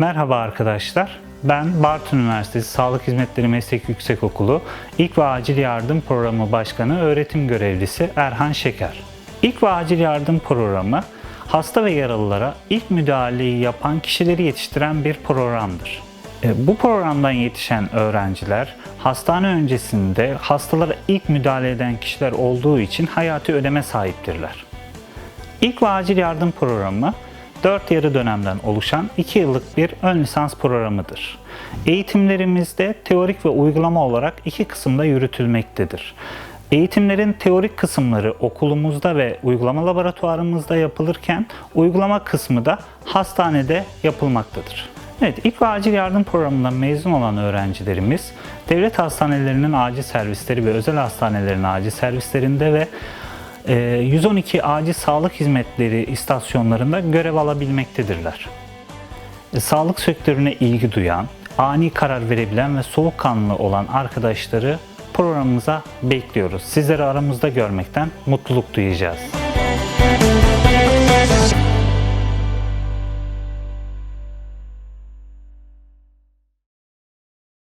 Merhaba arkadaşlar. Ben Bartın Üniversitesi Sağlık Hizmetleri Meslek Yüksekokulu İlk ve Acil Yardım Programı Başkanı Öğretim Görevlisi Erhan Şeker. İlk ve Acil Yardım Programı hasta ve yaralılara ilk müdahaleyi yapan kişileri yetiştiren bir programdır. E, Bu programdan yetişen öğrenciler hastane öncesinde hastalara ilk müdahale eden kişiler olduğu için hayati öneme sahiptirler. İlk ve acil yardım programı 4 yarı dönemden oluşan 2 yıllık bir ön lisans programıdır. Eğitimlerimizde teorik ve uygulama olarak iki kısımda yürütülmektedir. Eğitimlerin teorik kısımları okulumuzda ve uygulama laboratuvarımızda yapılırken uygulama kısmı da hastanede yapılmaktadır. Evet, ilk ve acil yardım programından mezun olan öğrencilerimiz devlet hastanelerinin acil servisleri ve özel hastanelerin acil servislerinde ve 112 acil sağlık hizmetleri istasyonlarında görev alabilmektedirler. E, Sağlık sektörüne ilgi duyan, ani karar verebilen ve soğukkanlı olan arkadaşları programımıza bekliyoruz. Sizleri aramızda görmekten mutluluk duyacağız.